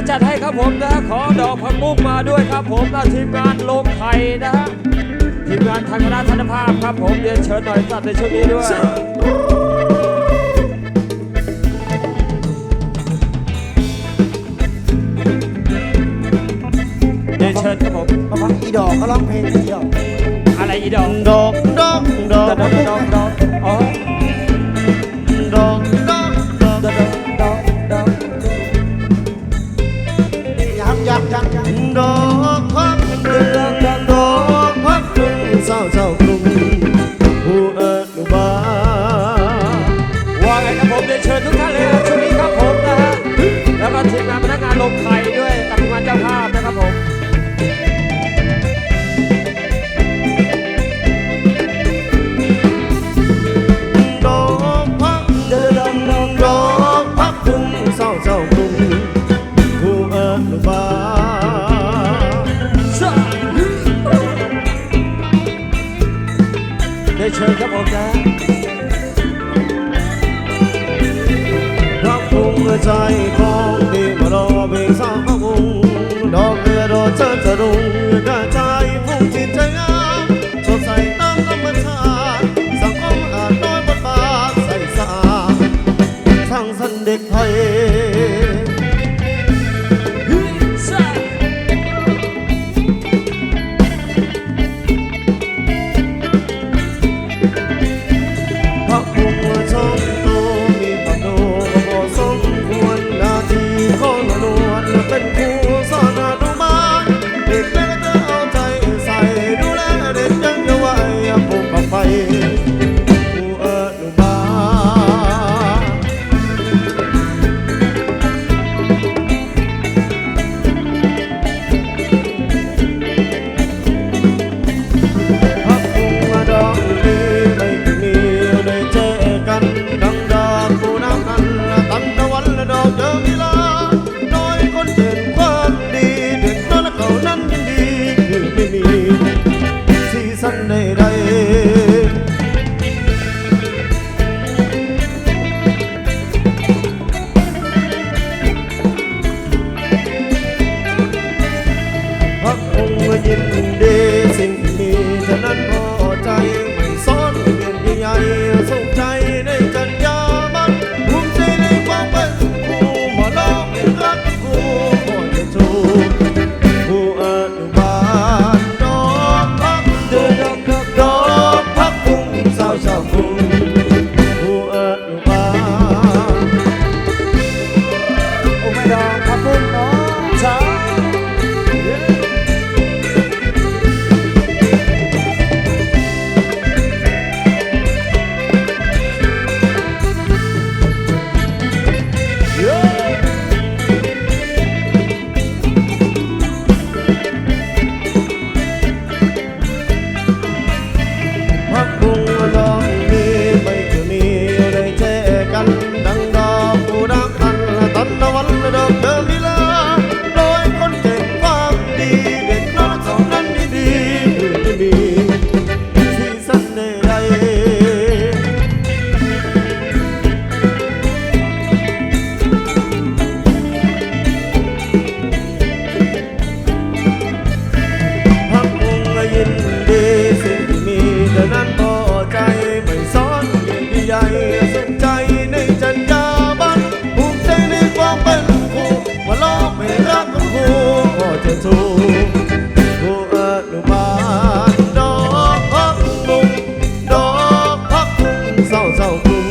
็จัดให้ครับผมนะขอดอกผักบุ้งมาด้วยครับผมนะทีมงานลงไข่นะฮะทีมงานทางคณะธนภาพครับผมเดี๋ยวเชิญหน่อยสัตว์ในช่วงนี้ด้วยเดี๋ยวเชิญครับผมมาฟังอีดอกก็ร้องเพลงเดียวอะไรอีดอกดอกดอกดอกดอก ดอกพักเดือนดอกพักจุนเศร้าเศร้ากรุงผู้เอิญบาวางไงครับผมเดี๋ยวเชิญทุกท่านเลยช่วงนี้ครับผมนะฮะแล้วก็ทีมงานพนักงานลงไข่ด้วยตับทีมงาเจ้าภาพ เชิญครับผมนะรับคงใจของดีมารอเพลงสาวของดอกเรือโดนเชิดจะรุ่ง name. 照顾。